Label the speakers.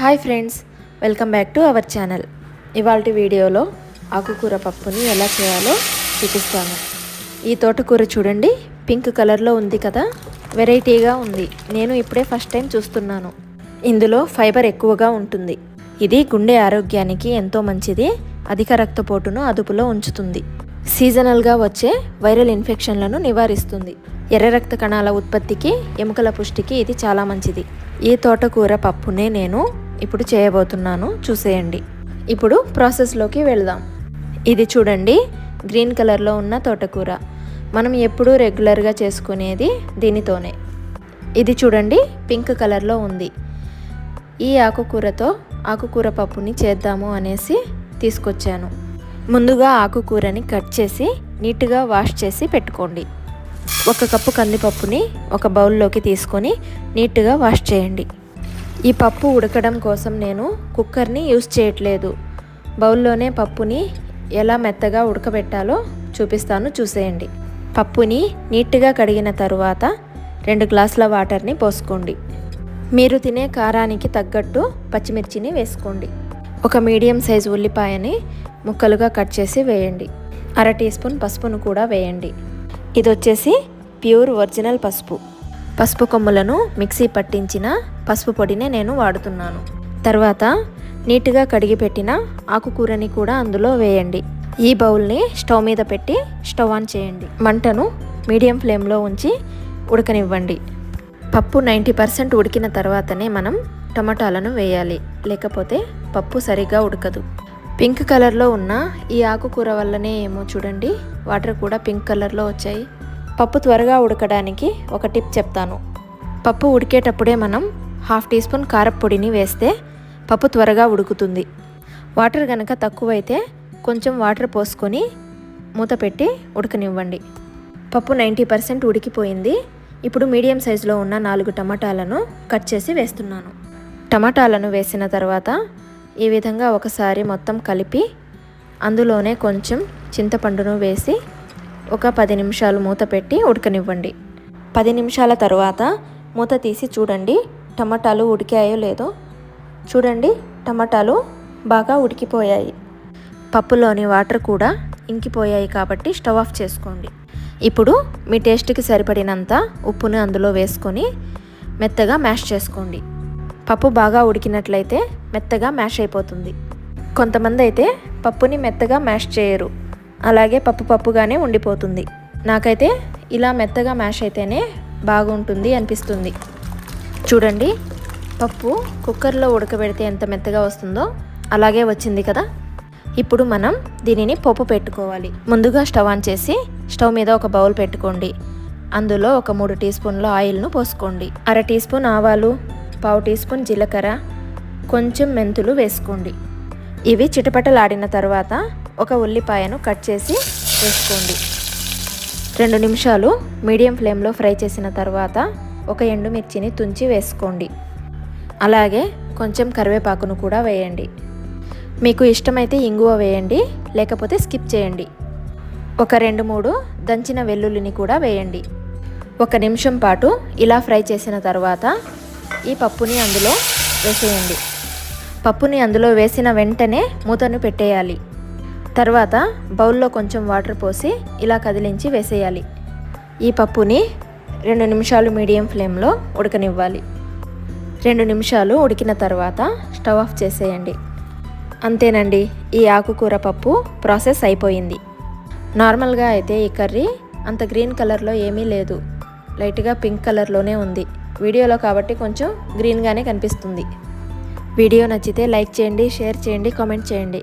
Speaker 1: Hi friends welcome back to our channel. ఇవాళ వీడియోలో ఆకుకూర పప్పుని ఎలా చేయాలో చూపిస్తాను. ఈ తోటకూర చూడండి పింక్ కలర్లో ఉంది కదా? వెరైటీగా ఉంది. నేను ఇప్పుడే ఫస్ట్ టైం చూస్తున్నాను. ఇందులో ఫైబర్ ఎక్కువగా ఉంటుంది. ఇది గుండె ఆరోగ్యానికి ఎంతో మంచిది అధిక రక్తపోటును అదుపులో ఉంచుతుంది. సీజనల్గా వచ్చే వైరల్ ఇన్ఫెక్షన్లను నివారిస్తుంది. ఎర్ర రక్త కణాల ఉత్పత్తికి ఎముకల పుష్టికి ఇది చాలా మంచిది. ఈ తోటకూర పప్పునే నేను ఇప్పుడు చేయబోతున్నాను. చూసేయండి. ఇప్పుడు ప్రాసెస్లోకి వెళ్దాం. ఇది చూడండి. గ్రీన్ కలర్లో ఉన్న తోటకూర. మనం ఎప్పుడూ రెగ్యులర్గా చేసుకునేది దీనితోనే. ఇది చూడండి. పింక్ కలర్లో ఉంది. ఈ ఆకుకూరతో ఆకుకూర పప్పుని చేద్దాము అనేసి తీసుకొచ్చాను. ముందుగా ఆకుకూరని కట్ చేసి నీట్గా వాష్ చేసి పెట్టుకోండి. ఒక కప్పు కందిపప్పుని ఒక బౌల్లోకి తీసుకొని నీట్గా వాష్ చేయండి. ఈ పప్పు ఉడకడం కోసం నేను కుక్కర్ని యూస్ చేయట్లేదు. బౌల్లోనే పప్పుని ఎలా మెత్తగా ఉడకబెట్టాలో చూపిస్తాను చూసేయండి. పప్పుని నీట్గా కడిగిన తరువాత రెండు గ్లాసుల వాటర్ని పోసుకోండి. మీరు తినే కారానికి తగ్గట్టు పచ్చిమిర్చిని వేసుకోండి. ఒక మీడియం సైజు ఉల్లిపాయని ముక్కలుగా కట్ చేసి వేయండి. అర టీ స్పూన్ పసుపును కూడా వేయండి. ఇది వచ్చేసి ప్యూర్ ఒరిజినల్ పసుపు. పసుపు కొమ్ములను మిక్సీ పట్టించిన పసుపు పొడినే నేను వాడుతున్నాను. తర్వాత నీట్గా కడిగి పెట్టిన ఆకుకూరని కూడా అందులో వేయండి. ఈ బౌల్ని స్టవ్ మీద పెట్టి స్టవ్ ఆన్ చేయండి. మంటను మీడియం ఫ్లేమ్లో ఉంచి ఉడకనివ్వండి. పప్పు నైంటీ పర్సెంట్ ఉడికిన తర్వాతనే మనం టమాటాలను వేయాలి. లేకపోతే పప్పు సరిగ్గా ఉడకదు. పింక్ కలర్లో ఉన్న ఈ ఆకుకూర వల్లనే ఏమో చూడండి. వాటర్ కూడా పింక్ కలర్లో వచ్చాయి. పప్పు త్వరగా ఉడకడానికి ఒక టిప్ చెప్తాను. పప్పు ఉడికేటప్పుడే మనం హాఫ్ టీ స్పూన్ కారపొడిని వేస్తే పప్పు త్వరగా ఉడుకుతుంది. వాటర్ కనుక తక్కువైతే కొంచెం వాటర్ పోసుకొని మూత పెట్టి ఉడకనివ్వండి. పప్పు నైంటీ పర్సెంట్ ఉడికిపోయింది. ఇప్పుడు మీడియం సైజులో ఉన్న నాలుగు టమాటాలను కట్ చేసి వేస్తున్నాను. టమాటాలను వేసిన తర్వాత ఈ విధంగా ఒకసారి మొత్తం కలిపి అందులోనే కొంచెం చింతపండును వేసి ఒక పది నిమిషాలు మూత పెట్టి ఉడకనివ్వండి. పది నిమిషాల తర్వాత మూత తీసి చూడండి టమాటాలు ఉడికాయో లేదో. చూడండి టమాటాలు బాగా ఉడికిపోయాయి. పప్పులోని వాటర్ కూడా ఇంకిపోయాయి కాబట్టి స్టవ్ ఆఫ్ చేసుకోండి. ఇప్పుడు మీ టేస్ట్కి సరిపడినంత ఉప్పును అందులో వేసుకొని మెత్తగా మ్యాష్ చేసుకోండి. పప్పు బాగా ఉడికినట్లయితే మెత్తగా మ్యాష్ అయిపోతుంది. కొంతమంది అయితే పప్పుని మెత్తగా మ్యాష్ చేయరు. అలాగే పప్పు పప్పుగానే ఉండిపోతుంది. నాకైతే ఇలా మెత్తగా మ్యాష్ అయితేనే బాగుంటుంది అనిపిస్తుంది. చూడండి పప్పు కుక్కర్లో ఉడకబెడితే ఎంత మెత్తగా వస్తుందో అలాగే వచ్చింది కదా? ఇప్పుడు మనం దీనిని పప్పు పెట్టుకోవాలి. ముందుగా స్టవ్ ఆన్ చేసి స్టవ్ మీద ఒక బౌల్ పెట్టుకోండి. అందులో ఒక మూడు టీ స్పూన్ల ఆయిల్ను పోసుకోండి. అర టీ స్పూన్ ఆవాలు పావు టీ స్పూన్ జీలకర్ర కొంచెం మెంతులు వేసుకోండి. ఇవి చిటపటలాడిన తర్వాత ఒక ఉల్లిపాయను కట్ చేసి వేసుకోండి. రెండు నిమిషాలు మీడియం ఫ్లేమ్లో ఫ్రై చేసిన తర్వాత ఒక ఎండుమిర్చిని తుంచి వేసుకోండి. అలాగే కొంచెం కరివేపాకును కూడా వేయండి. మీకు ఇష్టమైతే ఇంగువ వేయండి లేకపోతే స్కిప్ చేయండి. ఒక రెండు మూడు దంచిన వెల్లుల్లిని కూడా వేయండి. ఒక నిమిషం పాటు ఇలా ఫ్రై చేసిన తర్వాత ఈ పప్పుని అందులో వేసేయండి. పప్పుని అందులో వేసిన వెంటనే మూతను పెట్టేయాలి. తర్వాత బౌల్లో కొంచెం వాటర్ పోసి ఇలా కదిలించి వేసేయాలి. ఈ పప్పుని రెండు నిమిషాలు మీడియం ఫ్లేమ్లో ఉడకనివ్వాలి. రెండు నిమిషాలు ఉడికిన తర్వాత స్టవ్ ఆఫ్ చేసేయండి. అంతేనండి ఈ ఆకుకూర పప్పు ప్రాసెస్ అయిపోయింది. నార్మల్గా అయితే ఈ కర్రీ అంత గ్రీన్ కలర్లో ఏమీ లేదు. లైట్గా పింక్ కలర్లోనే ఉంది. వీడియోలో కాబట్టి కొంచెం గ్రీన్గానే కనిపిస్తుంది. వీడియో నచ్చితే లైక్ చేయండి షేర్ చేయండి కామెంట్ చేయండి.